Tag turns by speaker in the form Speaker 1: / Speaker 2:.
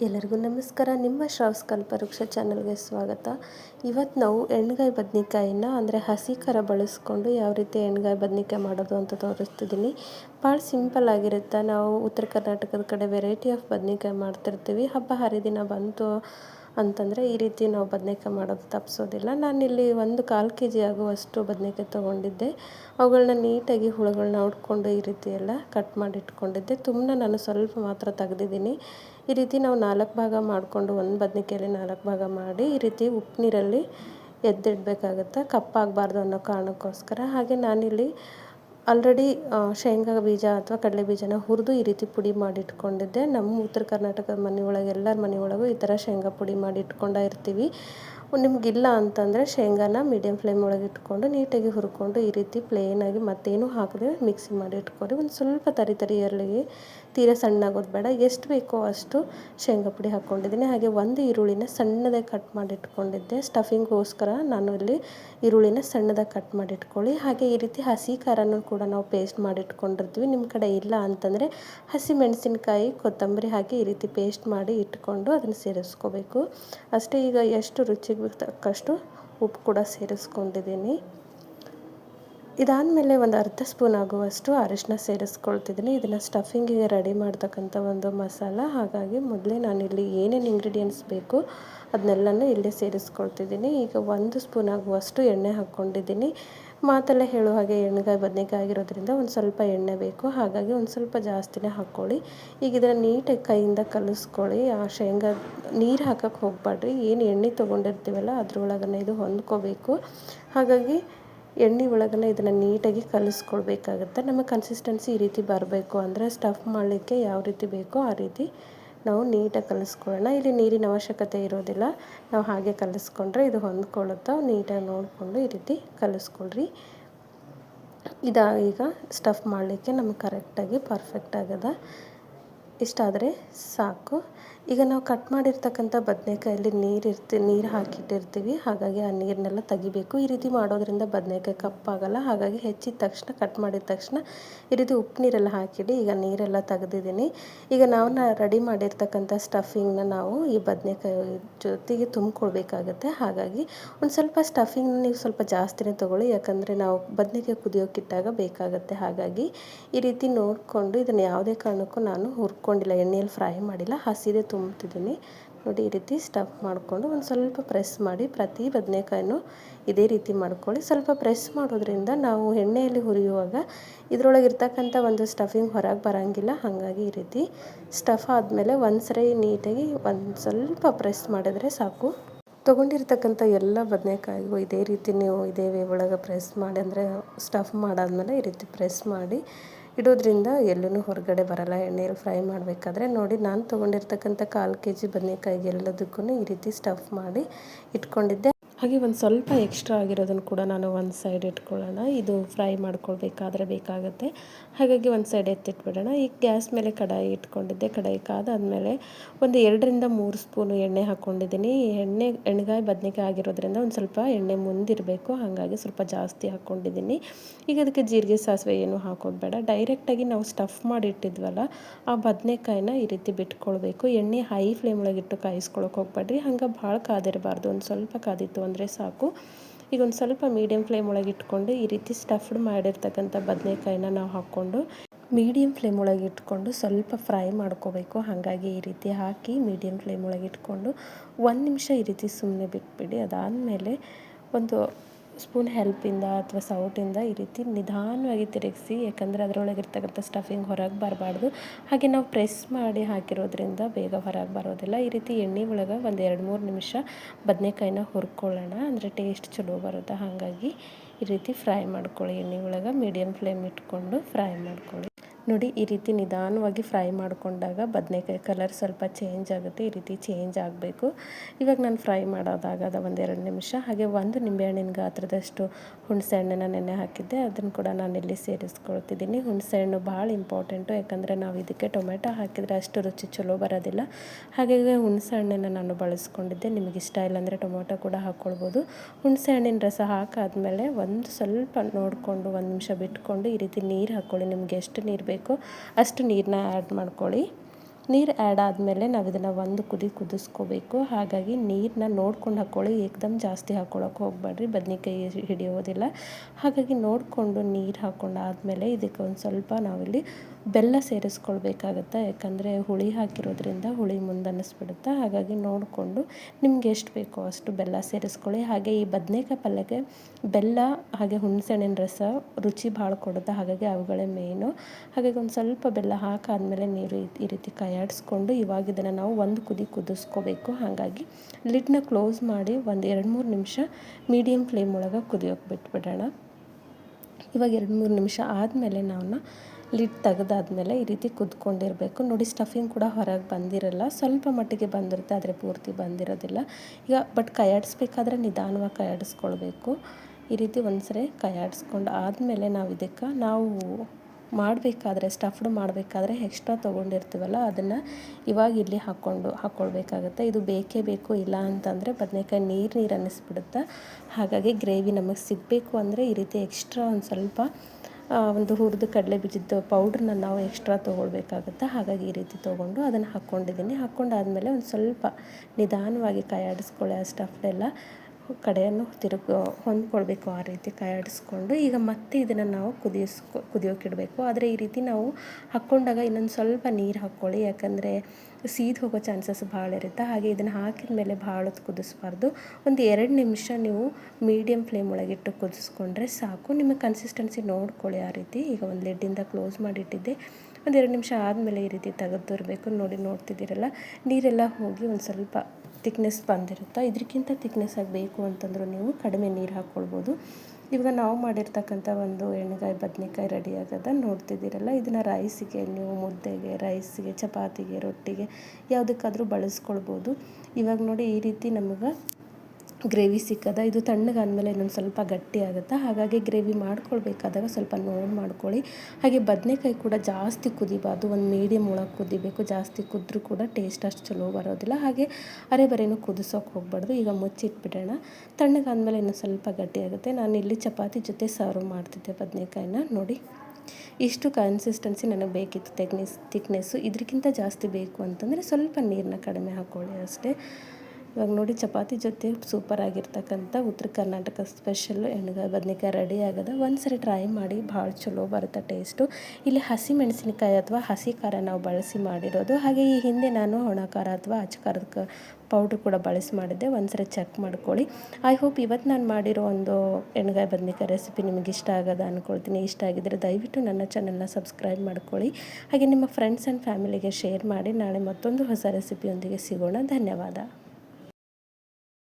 Speaker 1: ಎಲ್ಲರಿಗೂ ನಮಸ್ಕಾರ. ನಿಮ್ಮ ಶ್ರಾವ್ಸ್ ಕಲ್ಪವೃಕ್ಷ ಚಾನಲ್ಗೆ ಸ್ವಾಗತ. ಇವತ್ತು ನಾವು ಎಣ್ಗಾಯಿ ಬದ್ನಿಕಾಯಿನ ಅಂದರೆ ಹಸಿ ಖರ ಬಳಸ್ಕೊಂಡು ಯಾವ ರೀತಿ ಎಣ್ಗಾಯಿ ಬದ್ನಿಕಾಯಿ ಮಾಡೋದು ಅಂತ ತೋರಿಸ್ತಿದ್ದೀನಿ. ಭಾಳ ಸಿಂಪಲ್ ಆಗಿರುತ್ತೆ. ನಾವು ಉತ್ತರ ಕರ್ನಾಟಕದ ಕಡೆ ವೆರೈಟಿ ಆಫ್ ಬದ್ನಿಕಾಯಿ ಮಾಡ್ತಿರ್ತೀವಿ. ಹಬ್ಬ ಹರಿದಿನ ಬಂತು ಅಂತಂದರೆ ಈ ರೀತಿ ನಾವು ಬದನೇಕಾಯಿ ಮಾಡೋದು ತಪ್ಪಿಸೋದಿಲ್ಲ ನಾನಿಲ್ಲಿ ಒಂದು ಕಾಲು ಕೆ ಜಿ ಆಗುವಷ್ಟು ಬದನೇಕಾಯಿ ತೊಗೊಂಡಿದ್ದೆ. ಅವುಗಳನ್ನ ನೀಟಾಗಿ ಹುಳುಗಳನ್ನ ಹುಡ್ಕೊಂಡು ಈ ರೀತಿ ಎಲ್ಲ ಕಟ್ ಮಾಡಿ ಇಟ್ಕೊಂಡಿದ್ದೆ ತುಂಬ ನಾನು ಸ್ವಲ್ಪ ಮಾತ್ರ ತೆಗೆದಿದ್ದೀನಿ. ಈ ರೀತಿ ನಾವು ನಾಲ್ಕು ಭಾಗ ಮಾಡಿಕೊಂಡು ಒಂದು ಬದನೇಕಾಯಲ್ಲಿ ನಾಲ್ಕು ಭಾಗ ಮಾಡಿ ಈ ರೀತಿ ಉಪ್ಪು ನೀರಲ್ಲಿ ಎದ್ದಿಡಬೇಕಾಗತ್ತೆ, ಕಪ್ಪಾಗಬಾರ್ದು ಅನ್ನೋ ಕಾರಣಕ್ಕೋಸ್ಕರ. ಹಾಗೆ ನಾನಿಲ್ಲಿ ಆಲ್ರೆಡಿ ಶೇಂಗಾ ಬೀಜ ಅಥವಾ ಕಡಲೆ ಬೀಜನ ಹುರಿದು ಈ ರೀತಿ ಪುಡಿ ಮಾಡಿ ಇಟ್ಕೊಂಡಿದ್ದೆ ನಮ್ಮ ಉತ್ತರ ಕರ್ನಾಟಕದ ಮನೆಯೊಳಗೆ ಎಲ್ಲರ ಮನೆಯೊಳಗೂ ಈ ಥರ ಶೇಂಗಾ ಪುಡಿ ಮಾಡಿ ಇಟ್ಕೊಂಡೇ ಇರ್ತೀವಿ. ನಿಮಗಿಲ್ಲ ಅಂತಂದರೆ ಶೇಂಗಾನ ಮೀಡಿಯಮ್ ಫ್ಲೇಮ್ ಒಳಗೆ ಇಟ್ಕೊಂಡು ನೀಟಾಗಿ ಹುರ್ಕೊಂಡು ಈ ರೀತಿ ಪ್ಲೇನಾಗಿ ಮತ್ತೇನು ಹಾಕದೆ ಮಿಕ್ಸಿ ಮಾಡಿ ಇಟ್ಕೊಳ್ಳಿ ಒಂದು ಸ್ವಲ್ಪ ತರಿ ತರಿ ಇರಲಿ ತೀರಾ ಸಣ್ಣಾಗೋದು ಬೇಡ. ಎಷ್ಟು ಬೇಕೋ ಅಷ್ಟು ಶೇಂಗಾ ಪುಡಿ ಹಾಕ್ಕೊಂಡಿದ್ದೀನಿ ಹಾಗೆ ಒಂದು ಈರುಳ್ಳಿನ ಸಣ್ಣದಾಗಿ ಕಟ್ ಮಾಡಿ ಇಟ್ಕೊಂಡಿದ್ದೆ. ಸ್ಟಫಿಂಗ್ಗೋಸ್ಕರ ನಾನು ಇಲ್ಲಿ ಈರುಳ್ಳಿನ ಸಣ್ಣದಾಗಿ ಕಟ್ ಮಾಡಿ ಇಟ್ಕೊಳ್ಳಿ. ಹಾಗೆ ಈ ರೀತಿ ಹಸಿ ಖಾರನೂ ಕೂಡ ನಾವು ಪೇಸ್ಟ್ ಮಾಡಿ ಇಟ್ಕೊಂಡಿರ್ತೀವಿ. ನಿಮ್ಮ ಕಡೆ ಇಲ್ಲ ಅಂತಂದರೆ ಹಸಿ ಮೆಣಸಿನಕಾಯಿ, ಕೊತ್ತಂಬರಿ ಹಾಕಿ ಈ ರೀತಿ ಪೇಸ್ಟ್ ಮಾಡಿ ಇಟ್ಕೊಂಡು ಅದನ್ನು ಸೇರಿಸ್ಕೋಬೇಕು. ಅಷ್ಟೇ ಈಗ ಎಷ್ಟು ರುಚಿಗೆ ತಕ್ಕಷ್ಟು ಉಪ್ಪು ಕೂಡ ಸೇರಿಸ್ಕೊಂಡಿದ್ದೀನಿ. ಇದಾದಮೇಲೆ ಒಂದು ಅರ್ಧ ಸ್ಪೂನ್ ಆಗುವಷ್ಟು ಅರಿಶಿನ ಸೇರಿಸ್ಕೊಳ್ತಿದ್ದೀನಿ. ಇದನ್ನು ಸ್ಟಫಿಂಗಿಗೆ ರೆಡಿ ಮಾಡ್ತಕ್ಕಂಥ ಒಂದು ಮಸಾಲ. ಹಾಗಾಗಿ ಮೊದಲೇ ನಾನಿಲ್ಲಿ ಏನೇನು ಇಂಗ್ರೀಡಿಯೆಂಟ್ಸ್ ಬೇಕು ಅದನ್ನೆಲ್ಲನೂ ಇಲ್ಲೇ ಸೇರಿಸ್ಕೊಳ್ತಿದ್ದೀನಿ. ಈಗ ಒಂದು ಸ್ಪೂನ್ ಆಗುವಷ್ಟು ಎಣ್ಣೆ ಹಾಕ್ಕೊಂಡಿದ್ದೀನಿ. ಮಾತಲ್ಲೇ ಹೇಳೋ ಹಾಗೆ ಎಣ್ಣೆಗಾಯಿ ಬದನೇಕಾಯಿ ಆಗಿರೋದ್ರಿಂದ ಒಂದು ಸ್ವಲ್ಪ ಎಣ್ಣೆ ಬೇಕು. ಹಾಗಾಗಿ ಒಂದು ಸ್ವಲ್ಪ ಜಾಸ್ತಿನೇ ಹಾಕ್ಕೊಳ್ಳಿ. ಈಗ ಇದನ್ನು ನೀಟಾಗಿ ಕೈಯಿಂದ ಕಲಿಸ್ಕೊಳ್ಳಿ. ಆ ಶೇಂಗಾ ನೀರು ಹಾಕಕ್ಕೆ ಹೋಗಬೇಡ್ರಿ ಏನು ಎಣ್ಣೆ ತೊಗೊಂಡಿರ್ತೀವಲ್ಲ ಅದ್ರೊಳಗನೆ ಇದು ಹೊಂದ್ಕೋಬೇಕು. ಹಾಗಾಗಿ ಎಣ್ಣೆ ಒಳಗನೆ ಇದನ್ನು ನೀಟಾಗಿ ಕಲಿಸ್ಕೊಳ್ಬೇಕಾಗುತ್ತೆ. ನಮ್ಮ ಕನ್ಸಿಸ್ಟೆನ್ಸಿ ಈ ರೀತಿ ಬರಬೇಕು ಅಂದರೆ ಸ್ಟಫ್ ಮಾಡಲಿಕ್ಕೆ ಯಾವ ರೀತಿ ಬೇಕೋ ಆ ರೀತಿ ನಾವು ನೀಟಾಗಿ ಕಲಿಸ್ಕೊಳ್ಳೋಣ. ಇಲ್ಲಿ ನೀರಿನ ಅವಶ್ಯಕತೆ ಇರೋದಿಲ್ಲ. ನಾವು ಹಾಗೆ ಕಲಿಸ್ಕೊಂಡ್ರೆ ಇದು ಹೊಂದ್ಕೊಳ್ಳುತ್ತಾ ನೀಟಾಗಿ ನೋಡಿಕೊಂಡು ಈ ರೀತಿ ಕಲಿಸ್ಕೊಳ್ರಿ. ಇದಾ ಈಗ ಸ್ಟಫ್ ಮಾಡಲಿಕ್ಕೆ ನಮ್ಗೆ ಕರೆಕ್ಟಾಗಿ ಪರ್ಫೆಕ್ಟ್ ಆಗದ. ಇಷ್ಟಾದರೆ ಸಾಕು. ಈಗ ನಾವು ಕಟ್ ಮಾಡಿರ್ತಕ್ಕಂಥ ಬದನೇಕಾಯಲ್ಲಿ ನೀರು ಇರ್ತಿ, ನೀರು ಹಾಕಿಟ್ಟಿರ್ತೀವಿ. ಹಾಗಾಗಿ ಆ ನೀರನ್ನೆಲ್ಲ ತೆಗಿಬೇಕು. ಈ ರೀತಿ ಮಾಡೋದ್ರಿಂದ ಬದನೇಕಾಯಿ ಕಪ್ಪಾಗಲ್ಲ ಹಾಗಾಗಿ ಹೆಚ್ಚಿದ ತಕ್ಷಣ ಕಟ್ ಮಾಡಿದ ತಕ್ಷಣ ಈ ರೀತಿ ಉಪ್ಪು ನೀರೆಲ್ಲ ಹಾಕಿಡಿ. ಈಗ ನೀರೆಲ್ಲ ತೆಗೆದಿದ್ದೀನಿ. ಈಗ ನಾವು ರೆಡಿ ಮಾಡಿರ್ತಕ್ಕಂಥ ಸ್ಟಫಿಂಗ್ನ ನಾವು ಈ ಬದನೇಕಾಯಿ ಜೊತೆಗೆ ತುಂಬಿಕೊಳ್ಬೇಕಾಗತ್ತೆ. ಹಾಗಾಗಿ ಒಂದು ಸ್ವಲ್ಪ ಸ್ಟಫಿಂಗ್ನ ನೀವು ಸ್ವಲ್ಪ ಜಾಸ್ತಿನೇ ತೊಗೊಳ್ಳಿ. ಯಾಕಂದರೆ ನಾವು ಬದನೇಕಾಯಿ ಕುದಿಯೋಕ್ಕಿಟ್ಟಾಗ ಬೇಕಾಗುತ್ತೆ. ಹಾಗಾಗಿ ಈ ರೀತಿ ನೋಡಿಕೊಂಡು ಇದನ್ನು ಯಾವುದೇ ಕಾರಣಕ್ಕೂ ನಾನು ಹುರ್ಕೊಂಡಿಲ್ಲ, ಎಣ್ಣೆಯಲ್ಲಿ ಫ್ರೈ ಮಾಡಿಲ್ಲ. ಹಸಿದೆ ತುಂಬ್ತಿದ್ದೀನಿ ನೋಡಿ, ಈ ರೀತಿ ಸ್ಟಫ್ ಮಾಡಿಕೊಂಡು ಒಂದು ಸ್ವಲ್ಪ ಪ್ರೆಸ್ ಮಾಡಿ, ಪ್ರತಿ ಬದನೆಕಾಯನ್ನು ಇದೇ ರೀತಿ ಮಾಡ್ಕೊಳ್ಳಿ. ಸ್ವಲ್ಪ ಪ್ರೆಸ್ ಮಾಡೋದ್ರಿಂದ ನಾವು ಎಣ್ಣೆಯಲ್ಲಿ ಹುರಿಯುವಾಗ ಇದರೊಳಗೆ ಇರ್ತಕ್ಕಂಥ ಒಂದು ಸ್ಟಫಿಂಗ್ ಹೊರಗೆ ಬರೋಂಗಿಲ್ಲ. ಹಾಗಾಗಿ ಈ ರೀತಿ ಸ್ಟಫ್ ಆದಮೇಲೆ ಒಂದು ಸರಿ ನೀಟಾಗಿ ಒಂದು ಸ್ವಲ್ಪ ಪ್ರೆಸ್ ಮಾಡಿದರೆ ಸಾಕು. ತೊಗೊಂಡಿರ್ತಕ್ಕಂಥ ಎಲ್ಲ ಬದನೆಕಾಯಿಗೂ ಇದೇ ರೀತಿ ನೀವು ಇದೇ ವೇ ಒಳಗೆ ಪ್ರೆಸ್ ಮಾಡಿ, ಅಂದರೆ ಸ್ಟಫ್ ಮಾಡಾದ್ಮೇಲೆ ಈ ರೀತಿ ಪ್ರೆಸ್ ಮಾಡಿ ಇಡೋದ್ರಿಂದ ಎಲ್ಲೂ ಹೊರಗಡೆ ಬರಲ್ಲ, ಎಣ್ಣೆಯಲ್ಲಿ ಫ್ರೈ ಮಾಡಬೇಕಾದ್ರೆ ನೋಡಿ. ನಾನು ತೊಗೊಂಡಿರ್ತಕ್ಕಂಥ ಕಾಲು ಕೆ ಜಿ ಬದನೇಕಾಯಿಗೆ ಎಲ್ಲದಕ್ಕೂ ಈ ರೀತಿ ಸ್ಟಫ್ ಮಾಡಿ ಇಟ್ಕೊಂಡಿದ್ದೆ. ಹಾಗೆ ಒಂದು ಸ್ವಲ್ಪ ಎಕ್ಸ್ಟ್ರಾ ಆಗಿರೋದನ್ನು ಕೂಡ ನಾನು ಒಂದು ಸೈಡ್ ಇಟ್ಕೊಳ್ಳೋಣ. ಇದು ಫ್ರೈ ಮಾಡ್ಕೊಳ್ಬೇಕಾದ್ರೆ ಬೇಕಾಗುತ್ತೆ. ಹಾಗಾಗಿ ಒಂದು ಸೈಡ್ ಎತ್ತಿಟ್ಬಿಡೋಣ. ಈಗ ಗ್ಯಾಸ್ ಮೇಲೆ ಕಡಾಯಿ ಇಟ್ಕೊಂಡಿದ್ದೆ. ಕಡಾಯಿ ಕಾದಾದ್ಮೇಲೆ ಒಂದು ಎರಡರಿಂದ ಮೂರು ಸ್ಪೂನು ಎಣ್ಣೆ ಹಾಕ್ಕೊಂಡಿದ್ದೀನಿ. ಎಣ್ಣೆ ಎಣ್ಣೆಗಾಯಿ ಬದನೆಕಾಯಿ ಆಗಿರೋದ್ರಿಂದ ಒಂದು ಸ್ವಲ್ಪ ಎಣ್ಣೆ ಮುಂದಿರಬೇಕು. ಹಾಗಾಗಿ ಸ್ವಲ್ಪ ಜಾಸ್ತಿ ಹಾಕ್ಕೊಂಡಿದ್ದೀನಿ. ಈಗ ಅದಕ್ಕೆ ಜೀರಿಗೆ, ಸಾಸಿವೆ ಏನು ಹಾಕೋದು ಬೇಡ ಡೈರೆಕ್ಟಾಗಿ ನಾವು ಸ್ಟಫ್ ಮಾಡಿ ಇಟ್ಟಿದ್ವಲ್ಲ ಆ ಬದನೆಕಾಯಿನ ಈ ರೀತಿ ಬಿಟ್ಕೊಳ್ಬೇಕು. ಎಣ್ಣೆ ಹೈ ಫ್ಲೇಮ್ ಒಳಗಿಟ್ಟು ಕಾಯಿಸ್ಕೊಳಕ್ಕೆ ಹೋಗ್ಬೇಡ್ರಿ. ಹಂಗೆ ಭಾಳ ಕಾದಿರಬಾರ್ದು. ಒಂದು ಸ್ವಲ್ಪ ಕಾದಿತ್ತು ಅಂದರೆ ಸಾಕು. ಈಗ ಒಂದು ಸ್ವಲ್ಪ ಮೀಡಿಯಮ್ ಫ್ಲೇಮ್ ಒಳಗೆ ಇಟ್ಕೊಂಡು ಈ ರೀತಿ ಸ್ಟಫ್ಡ್ ಮಾಡಿರ್ತಕ್ಕಂಥ ಬದನೆಕಾಯಿನ ನಾವು ಹಾಕ್ಕೊಂಡು ಮೀಡಿಯಮ್ ಫ್ಲೇಮ್ ಒಳಗೆ ಇಟ್ಕೊಂಡು ಸ್ವಲ್ಪ ಫ್ರೈ ಮಾಡ್ಕೋಬೇಕು. ಹಾಗಾಗಿ ಈ ರೀತಿ ಹಾಕಿ ಮೀಡಿಯಮ್ ಫ್ಲೇಮ್ ಒಳಗೆ ಇಟ್ಕೊಂಡು ಒಂದು ನಿಮಿಷ ಈ ರೀತಿ ಸುಮ್ಮನೆ ಬಿಟ್ಬಿಡಿ. ಅದಾದಮೇಲೆ ಒಂದು ಸ್ಪೂನ್ ಹೆಲ್ಪಿಂದ ಅಥವಾ ಸೌಟಿಂದ ಈ ರೀತಿ ನಿಧಾನವಾಗಿ ತಿರುಗಿಸಿ, ಯಾಕಂದರೆ ಅದರೊಳಗಿರ್ತಕ್ಕಂಥ ಸ್ಟಫಿಂಗ್ ಹೊರಗೆ ಬರಬಾರ್ದು. ಹಾಗೆ ನಾವು ಪ್ರೆಸ್ ಮಾಡಿ ಹಾಕಿರೋದ್ರಿಂದ ಬೇಗ ಹೊರಗೆ ಬರೋದಿಲ್ಲ. ಈ ರೀತಿ ಎಣ್ಣೆ ಒಳಗೆ ಒಂದು ಎರಡು ಮೂರು ನಿಮಿಷ ಬದನೆಕಾಯಿನ ಹುರ್ಕೊಳ್ಳೋಣ. ಅಂದರೆ ಟೇಸ್ಟ್ ಚಲೋ ಬರುತ್ತೆ. ಹಾಗಾಗಿ ಈ ರೀತಿ ಫ್ರೈ ಮಾಡ್ಕೊಳ್ಳಿ ಎಣ್ಣೆ ಒಳಗೆ. ಮೀಡಿಯಮ್ ಫ್ಲೇಮ್ ಇಟ್ಕೊಂಡು ಫ್ರೈ ಮಾಡ್ಕೊಳ್ಳಿ. ನೋಡಿ, ಈ ರೀತಿ ನಿಧಾನವಾಗಿ ಫ್ರೈ ಮಾಡಿಕೊಂಡಾಗ ಬದನೆಕಾಯಿ ಕಲರ್ ಸ್ವಲ್ಪ ಚೇಂಜ್ ಆಗುತ್ತೆ, ಈ ರೀತಿ ಚೇಂಜ್ ಆಗಬೇಕು. ಇವಾಗ ನಾನು ಫ್ರೈ ಮಾಡೋದಾಗದ ಒಂದೆರಡು ನಿಮಿಷ. ಹಾಗೆ ಒಂದು ನಿಂಬೆಹಣ್ಣಿನ ಗಾತ್ರದಷ್ಟು ಹುಣಸೆ ಹಣ್ಣನ್ನು ನೆನೆ ಹಾಕಿದ್ದೆ, ಅದನ್ನು ಕೂಡ ನಾನು ಇಲ್ಲಿ ಸೇರಿಸ್ಕೊಳ್ತಿದ್ದೀನಿ. ಹುಣಸೆ ಹಣ್ಣು ಭಾಳ ಇಂಪಾರ್ಟೆಂಟು ಯಾಕಂದರೆ ನಾವು ಇದಕ್ಕೆ ಟೊಮೆಟೊ ಹಾಕಿದರೆ ಅಷ್ಟು ರುಚಿ ಚಲೋ ಬರೋದಿಲ್ಲ. ಹಾಗಾಗಿ ಹುಣಸೆ ಹಣ್ಣನ್ನು ನಾನು ಬಳಸ್ಕೊಂಡಿದ್ದೆ. ನಿಮಗೆ ಇಷ್ಟ ಇಲ್ಲ ಅಂದರೆ ಟೊಮೊಟೊ ಕೂಡ ಹಾಕ್ಕೊಳ್ಬೋದು ಹುಣಸೆ ಹಣ್ಣಿನ ರಸ ಹಾಕಾದ್ಮೇಲೆ ಒಂದು ಸ್ವಲ್ಪ ನೋಡಿಕೊಂಡು, ಒಂದು ನಿಮಿಷ ಬಿಟ್ಕೊಂಡು ಈ ರೀತಿ ನೀರು ಹಾಕ್ಕೊಳ್ಳಿ ನಿಮಗೆ ಎಷ್ಟು ನೀರು ಅಷ್ಟು ನೀರನ್ನ ಆ್ಯಡ್ ಮಾಡ್ಕೊಳ್ಳಿ. ನೀರು ಆ್ಯಡ್ ಆದಮೇಲೆ ನಾವು ಇದನ್ನು ಒಂದು ಕುದಿ ಕುದಿಸ್ಕೋಬೇಕು. ಹಾಗಾಗಿ ನೀರನ್ನ ನೋಡ್ಕೊಂಡು ಹಾಕ್ಕೊಳ್ಳಿ ಏಕ್ದಮ್ ಜಾಸ್ತಿ ಹಾಕ್ಕೊಳಕ್ಕೆ ಹೋಗಬೇಡ್ರಿ ಬದ್ನಿಕಾಯಿ ಹಿಡಿಯೋದಿಲ್ಲ. ಹಾಗಾಗಿ ನೋಡಿಕೊಂಡು ನೀರು ಹಾಕ್ಕೊಂಡು ಆದಮೇಲೆ ಇದಕ್ಕೆ ಒಂದು ಸ್ವಲ್ಪ ನಾವಿಲ್ಲಿ ಬೆಲ್ಲ ಸೇರಿಸ್ಕೊಳ್ಬೇಕಾಗುತ್ತೆ, ಯಾಕಂದರೆ ಹುಳಿ ಹಾಕಿರೋದ್ರಿಂದ ಹುಳಿ ಮುಂದೆ ಅನ್ನಿಸ್ಬಿಡುತ್ತೆ ಹಾಗಾಗಿ ನೋಡಿಕೊಂಡು ನಿಮ್ಗೆ ಎಷ್ಟು ಬೇಕೋ ಅಷ್ಟು ಬೆಲ್ಲ ಸೇರಿಸ್ಕೊಳ್ಳಿ. ಹಾಗೆ ಈ ಬದನೇಕಾಯಿ ಪಲ್ಯಕ್ಕೆ ಬೆಲ್ಲ, ಹಾಗೆ ಹುಣಸೆಹಣ್ಣಿನ ರಸ ರುಚಿ ಭಾಳ ಕೊಡುತ್ತೆ. ಹಾಗಾಗಿ ಅವುಗಳೇ ಮೇಯ್ನು ಹಾಗಾಗಿ ಒಂದು ಸ್ವಲ್ಪ ಬೆಲ್ಲ ಹಾಕಾದ್ಮೇಲೆ ನೀರು ಈ ರೀತಿ ಕೈಯಾಡಿಸ್ಕೊಂಡು ಇವಾಗ ಇದನ್ನು ನಾವು ಒಂದು ಕುದಿ ಕುದಿಸ್ಕೋಬೇಕು. ಹಾಗಾಗಿ ಲಿಡ್ನ ಕ್ಲೋಸ್ ಮಾಡಿ ಒಂದು ಎರಡು ಮೂರು ನಿಮಿಷ ಮೀಡಿಯಮ್ ಫ್ಲೇಮ್ ಒಳಗೆ ಕುದಿಯೋಕೆ ಬಿಟ್ಬಿಡೋಣ. ಇವಾಗ ಎರಡು ಮೂರು ನಿಮಿಷ ಆದಮೇಲೆ ನಾವು ಲಿಡ್ ತೆಗೆದಾದ್ಮೇಲೆ ಈ ರೀತಿ ಕುದ್ಕೊಂಡಿರಬೇಕು ನೋಡಿ ಸ್ಟಫಿಂಗ್ ಕೂಡ ಹೊರಗೆ ಬಂದಿರಲ್ಲ. ಸ್ವಲ್ಪ ಮಟ್ಟಿಗೆ ಬಂದಿರುತ್ತೆ, ಆದರೆ ಪೂರ್ತಿ ಬಂದಿರೋದಿಲ್ಲ. ಈಗ ಬಟ್ ಕೈಯಾಡಿಸ್ಬೇಕಾದ್ರೆ ನಿಧಾನವಾಗಿ ಕೈಯಾಡಿಸ್ಕೊಳ್ಬೇಕು ಈ ರೀತಿ ಒಂದ್ಸರಿ ಕೈಯಾಡಿಸ್ಕೊಂಡು ಆದಮೇಲೆ ನಾವು ಇದಕ್ಕೆ, ನಾವು ಮಾಡಬೇಕಾದ್ರೆ ಸ್ಟಫ್ಡ್ ಮಾಡಬೇಕಾದ್ರೆ ಎಕ್ಸ್ಟ್ರಾ ತೊಗೊಂಡಿರ್ತೀವಲ್ಲ, ಅದನ್ನು ಇವಾಗ ಇಲ್ಲಿ ಹಾಕ್ಕೊಂಡು ಹಾಕ್ಕೊಳ್ಬೇಕಾಗುತ್ತೆ ಇದು ಬೇಕೇ ಬೇಕು, ಇಲ್ಲ ಅಂತಂದರೆ ಬದನೇಕಾಯಿ ನೀರು ನೀರು ಅನ್ನಿಸ್ಬಿಡುತ್ತೆ. ಹಾಗಾಗಿ ಗ್ರೇವಿ ನಮಗೆ ಸಿಗಬೇಕು ಅಂದರೆ ಈ ರೀತಿ ಎಕ್ಸ್ಟ್ರಾ ಒಂದು ಸ್ವಲ್ಪ ಒಂದು ಹುರಿದು ಕಡಲೆ ಬೀಜದ ಪೌಡ್ರನ್ನ ನಾವು ಎಕ್ಸ್ಟ್ರಾ ತೊಗೊಳ್ಬೇಕಾಗುತ್ತೆ. ಹಾಗಾಗಿ ಈ ರೀತಿ ತೊಗೊಂಡು ಅದನ್ನು ಹಾಕ್ಕೊಂಡಿದ್ದೀನಿ ಹಾಕ್ಕೊಂಡಾದಮೇಲೆ ಒಂದು ಸ್ವಲ್ಪ ನಿಧಾನವಾಗಿ ಕೈ ಆ ಸ್ಟಫ್ನೆಲ್ಲ ಕಡೆಯನ್ನು ತಿರುಗಿ ಹೊಂದ್ಕೊಳ್ಬೇಕು ಆ ರೀತಿ ಕಾಯಾಡಿಸ್ಕೊಂಡು ಈಗ ಮತ್ತೆ ಇದನ್ನು ನಾವು ಕುದಿಸ್ಕೊ ಕುದಿಯೋಕ್ಕಿಡಬೇಕು ಆದರೆ ಈ ರೀತಿ ನಾವು ಹಾಕ್ಕೊಂಡಾಗ ಇನ್ನೊಂದು ಸ್ವಲ್ಪ ನೀರು ಹಾಕ್ಕೊಳ್ಳಿ. ಯಾಕಂದರೆ ಸೀದ್ ಹೋಗೋ ಚಾನ್ಸಸ್ ಭಾಳ ಇರುತ್ತೆ. ಹಾಗೆ ಇದನ್ನು ಹಾಕಿದ ಮೇಲೆ ಭಾಳ ಕುದಿಸ್ಬಾರ್ದು. ಒಂದು ಎರಡು ನಿಮಿಷ ನೀವು ಮೀಡಿಯಮ್ ಫ್ಲೇಮ್ ಒಳಗಿಟ್ಟು ಕುದಿಸ್ಕೊಂಡ್ರೆ ಸಾಕು. ನಿಮಗೆ ಕನ್ಸಿಸ್ಟೆನ್ಸಿ ನೋಡ್ಕೊಳ್ಳಿ ಆ ರೀತಿ. ಈಗ ಒಂದು ಲೆಡ್ಡಿಂದ ಕ್ಲೋಸ್ ಮಾಡಿಟ್ಟಿದ್ದೆ ಒಂದು ಎರಡು ನಿಮಿಷ ಆದಮೇಲೆ ಈ ರೀತಿ ತೆಗೆದಿರಬೇಕು. ನೋಡಿ, ನೋಡ್ತಿದ್ದೀರಲ್ಲ? ನೀರೆಲ್ಲ ಹೋಗಿ ಒಂದು ಸ್ವಲ್ಪ ತಿಕ್ನೆಸ್ ಬಂದಿರುತ್ತೆ ಇದಕ್ಕಿಂತ ಥಿಕ್ನೆಸ್ ಆಗಬೇಕು ಅಂತಂದರೂ ನೀವು ಕಡಿಮೆ ನೀರು ಹಾಕ್ಕೊಳ್ಬೋದು ಇವಾಗ ನಾವು ಮಾಡಿರ್ತಕ್ಕಂಥ ಒಂದು ಎಣ್ಣೆಗಾಯಿ ಬದನೆಕಾಯಿ ರೆಡಿ ಆಗದ ನೋಡ್ತಿದ್ದೀರಲ್ಲ, ಇದನ್ನು ರೈಸಿಗೆ ನೀವು ಮುದ್ದೆಗೆ ರೈಸಿಗೆ ಚಪಾತಿಗೆ, ರೊಟ್ಟಿಗೆ ಯಾವುದಕ್ಕಾದರೂ ಬಳಸ್ಕೊಳ್ಬೋದು. ಇವಾಗ ನೋಡಿ ಈ ರೀತಿ ನಮಗೆ ಗ್ರೇವಿ ಸಿಕ್ಕದ, ಇದು ತಣ್ಣಗಾದ್ಮೇಲೆ ಇನ್ನೊಂದು ಸ್ವಲ್ಪ ಗಟ್ಟಿ ಆಗುತ್ತೆ, ಹಾಗಾಗಿ ಗ್ರೇವಿ ಮಾಡ್ಕೊಳ್ಬೇಕಾದಾಗ ಸ್ವಲ್ಪ ನೋಡಿ ಮಾಡ್ಕೊಳ್ಳಿ. ಹಾಗೆ ಬದನೆಕಾಯಿ ಕೂಡ ಜಾಸ್ತಿ ಕುದಿಬಾರ್ದು, ಒಂದು ಮೀಡಿಯಮ್ ಒಳಗೆ ಕುದಿಬೇಕು, ಜಾಸ್ತಿ ಕುದ್ರೂ ಕೂಡ ಟೇಸ್ಟ್ ಅಷ್ಟು ಚಲೋ ಬರೋದಿಲ್ಲ. ಹಾಗೆ ಅರೆ ಬರೇನು ಕುದಿಸೋಕೆ ಹೋಗ್ಬಾರ್ದು, ಈಗ ಮುಚ್ಚಿಟ್ಬಿಡೋಣ. ತಣ್ಣಗಾದ್ಮೇಲೆ ಇನ್ನೊಂದು ಸ್ವಲ್ಪ ಗಟ್ಟಿ ಆಗುತ್ತೆ. ನಾನು ಇಲ್ಲಿ ಚಪಾತಿ ಜೊತೆ ಸರ್ವ್ ಮಾಡ್ತಿದ್ದೆ ಬದನೆಕಾಯಿನ, ನೋಡಿ. ಇಷ್ಟು ಕನ್ಸಿಸ್ಟೆನ್ಸಿ ನನಗೆ ಬೇಕಿತ್ತು ತೆಗ್ನೆಸ್ ತಿಕ್ನೆಸ್ಸು ಇದಕ್ಕಿಂತ ಜಾಸ್ತಿ ಬೇಕು ಅಂತಂದರೆ ಸ್ವಲ್ಪ ನೀರನ್ನ ಕಡಿಮೆ ಹಾಕ್ಕೊಳ್ಳಿ ಅಷ್ಟೇ. ಇವಾಗ ನೋಡಿ ಚಪಾತಿ ಜೊತೆ ಸೂಪರ್ ಆಗಿರ್ತಕ್ಕಂಥ ಉತ್ತರ ಕರ್ನಾಟಕ ಸ್ಪೆಷಲ್ಲು ಎಣ್ಗಾಯಿ ಬದ್ನಿಕಾಯಿ ರೆಡಿ ಆಗದ. ಒಂದು ಸರಿ ಟ್ರೈ ಮಾಡಿ ಭಾಳ ಚಲೋ ಬರುತ್ತೆ ಟೇಸ್ಟು ಇಲ್ಲಿ ಹಸಿ ಮೆಣಸಿನಕಾಯಿ ಅಥವಾ ಹಸಿ ಖಾರ ನಾವು ಬಳಸಿ ಮಾಡಿರೋದು. ಹಾಗೆ ಈ ಹಿಂದೆ ನಾನು ಒಣ ಖಾರ ಅಥವಾ ಅಚ್ಚ ಖಾರದ ಪೌಡ್ರ್ ಕೂಡ ಬಳಸಿ ಮಾಡಿದ್ದೆ. ಒಂದ್ಸರಿ ಚೆಕ್ ಮಾಡ್ಕೊಳ್ಳಿ. ಐ ಹೋಪ್ ಇವತ್ತು ನಾನು ಮಾಡಿರೋ ಒಂದು ಎಣ್ಗಾಯಿ ಬದ್ನಿಕಾಯಿ ರೆಸಿಪಿ ನಿಮಗೆ ಇಷ್ಟ ಆಗೋದ ಅಂದ್ಕೊಳ್ತೀನಿ ಇಷ್ಟ ಆಗಿದ್ದರೆ ದಯವಿಟ್ಟು ನನ್ನ ಚಾನಲ್ನ ಸಬ್ಸ್ಕ್ರೈಬ್ ಮಾಡ್ಕೊಳ್ಳಿ. ಹಾಗೆ ನಿಮ್ಮ ಫ್ರೆಂಡ್ಸ್ ಆ್ಯಂಡ್ ಫ್ಯಾಮಿಲಿಗೆ ಶೇರ್ ಮಾಡಿ. ನಾಳೆ ಮತ್ತೊಂದು ಹೊಸ ರೆಸಿಪಿಯೊಂದಿಗೆ ಸಿಗೋಣ. ಧನ್ಯವಾದ.